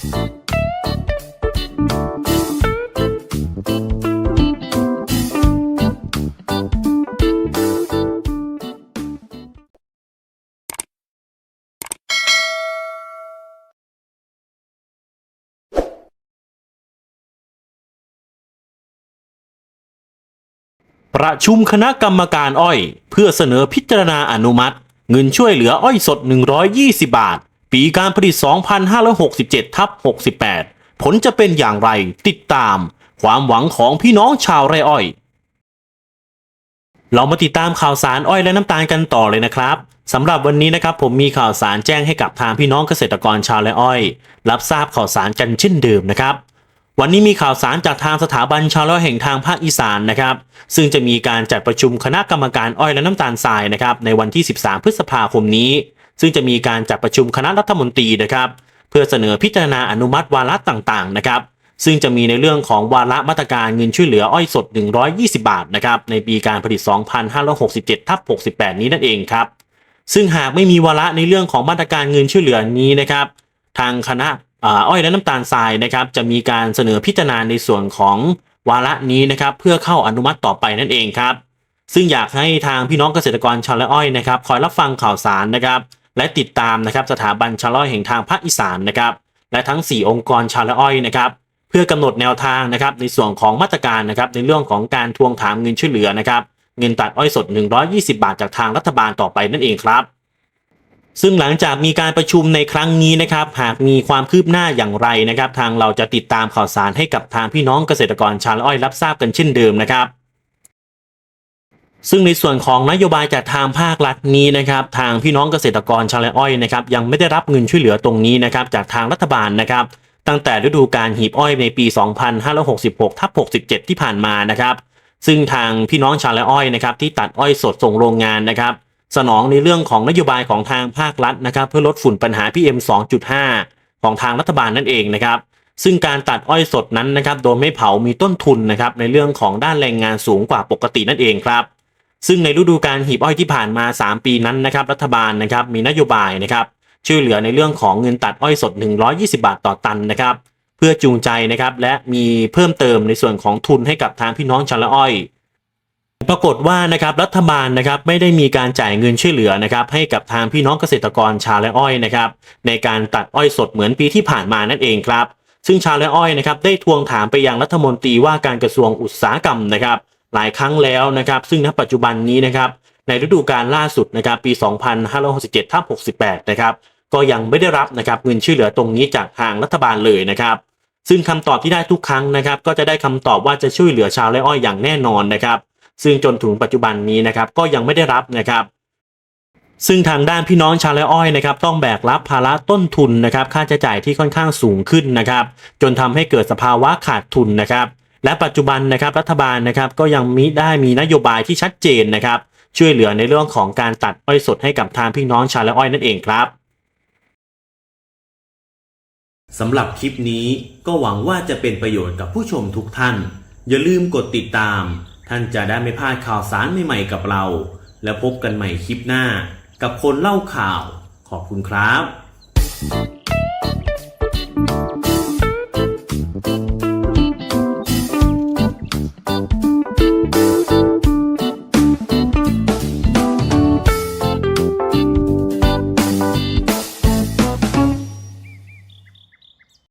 ประชุมคณะกรรมการอ้อย เพื่อเสนอพิจารณาอนุมัติ เงินช่วยเหลืออ้อยสด 120 บาท ปีการผลิต 2567ทับ68 ผลจะเป็นอย่างไรติดตาม ความหวังของพี่น้องชาวไร่อ้อย เรามาติดตามข่าวสารอ้อยและน้ำตาลกันต่อเลยนะครับสำหรับวันนี้นะครับผมมีข่าวสารแจ้งให้กับทางพี่น้องเกษตรกรชาวไร่อ้อย รับทราบข่าวสารกันเช่นเดิมนะครับวันนี้มีข่าวสารจากทางสถาบันชาวไร่แห่งทางภาคอีสานนะครับ ซึ่งจะมีการจัดประชุมคณะกรรมการอ้อยและน้ำตาลทรายนะครับในวันที่ 13 พฤษภาคมนี้ ซึ่งจะมีการจัดประชุมคณะรัฐมนตรีนะครับ เพื่อเสนอพิจารณาอนุมัติวาระต่างๆนะครับซึ่งจะมีในเรื่องของวาระมาตรการเงินช่วยเหลืออ้อยสด 120 บาทนะครับในปีการผลิต 2567ทับ68 นี้นั่นเองครับ ซึ่งหากไม่มีวาระในเรื่องของมาตรการเงินช่วยเหลือนี้นะครับ ทางคณะอ,อ้อยและน้ำตาลทรายนะครับ จะมีการเสนอพิจารณาในส่วนของวาระนี้นะครับ เพื่อเข้าอนุมัติต่อไปนั่นเองครับ ซึ่งอยากให้ทางพี่น้องเกษตรกรชาวไร่อ้อยนะครับ คอยรับฟังข่าวสารนะครับ และติดตามนะครับสถาบันชาวไร่อ้อยแห่งทางภาคอีสานนะครับและทั้ง 4 องค์กรชาวไร่อ้อยนะครับเพื่อกำหนดแนวทางนะครับในส่วนของมาตรการนะครับในเรื่องของการทวงถามเงินช่วยเหลือนะครับเงินตัดอ้อยสด 120 บาทจากทางรัฐบาลต่อไปนั่นเองครับ ซึ่งหลังจากมีการประชุมในครั้งนี้นะครับ หากมีความคืบหน้าอย่างไรนะครับ ทางเราจะติดตามข่าวสารให้กับทางพี่น้องเกษตรกรชาวไร่อ้อยรับทราบกันเช่นเดิมนะครับ ซึ่งในส่วนของนโยบายจากทางภาครัฐนี้นะครับทางพี่น้องเกษตรกรชาวไร่อ้อยนะครับยังไม่ได้รับเงินช่วยเหลือตรงนี้นะครับจากทางรัฐบาลนะครับ ตั้งแต่ฤดูการหีบอ้อยในปี 2566ทับ67 ที่ผ่านมานะครับ ซึ่งทางพี่น้องชาวไร่อ้อยนะครับที่ตัดอ้อยสดส่งโรงงานนะครับ สนองในเรื่องของนโยบายของทางภาครัฐนะครับ เพื่อลดฝุ่นปัญหา PM 2.5 ของทางรัฐบาลนั่นเองนะครับซึ่งการตัดอ้อยสดนั้นนะครับโดยไม่เผามีต้นทุนนะครับในเรื่องของด้านแรงงานสูงกว่าปกตินั่นเองครับ ซึ่งในฤดูการหีบอ้อยที่ผ่านมา 3 ปีนั้นนะครับรัฐบาลนะครับมีนโยบายนะครับช่วยเหลือในเรื่องของเงินตัดอ้อยสด 120 บาทต่อตันนะครับเพื่อจูงใจนะครับและมีเพิ่มเติมในส่วนของทุนให้กับทางพี่น้องชาวไร่อ้อย ปรากฏว่านะครับรัฐบาลนะครับไม่ได้มีการจ่ายเงินช่วยเหลือนะครับให้กับทางพี่น้องเกษตรกรชาวไร่อ้อยนะครับในการตัดอ้อยสดเหมือนปีที่ผ่านมานั่นเองครับ ซึ่งชาวไร่อ้อยนะครับได้ทวงถามไปยังรัฐมนตรีว่าการกระทรวงอุตสาหกรรมนะครับ หลายครั้งแล้วนะครับ ซึ่งณปัจจุบันนี้นะครับในฤดูกาลล่าสุดนะครับปี 2567ทับ68 นะครับ ก็ยังไม่ได้รับนะครับเงินช่วยเหลือตรงนี้จากทางรัฐบาลเลยนะครับ ซึ่งคำตอบที่ได้ทุกครั้งนะครับ ก็จะได้คำตอบว่าจะช่วยเหลือชาวไร่อ้อยอย่างแน่นอนนะครับ ซึ่งจนถึงปัจจุบันนี้นะครับก็ยังไม่ได้รับนะครับ ซึ่งทางด้านพี่น้องชาวไร่อ้อยนะครับ ต้องแบกรับภาระต้นทุนนะครับ ค่าใช้จ่ายที่ค่อนข้างสูงขึ้นนะครับ จนทำให้เกิดสภาวะขาดทุนนะครับ และปัจจุบันนะครับรัฐบาลนะครับก็ยังมิได้มีนโยบายที่ชัดเจนนะครับช่วยเหลือในเรื่องของการตัดอ้อยสดให้กับทางพี่น้องชาวไร่อ้อยนั่นเองครับสำหรับคลิปนี้ก็หวังว่าจะเป็นประโยชน์กับผู้ชมทุกท่าน อย่าลืมกดติดตาม ท่านจะได้ไม่พลาดข่าวสารใหม่ๆกับเรา แล้วพบกันใหม่คลิปหน้า กับคนเล่าข่าว ขอบคุณครับ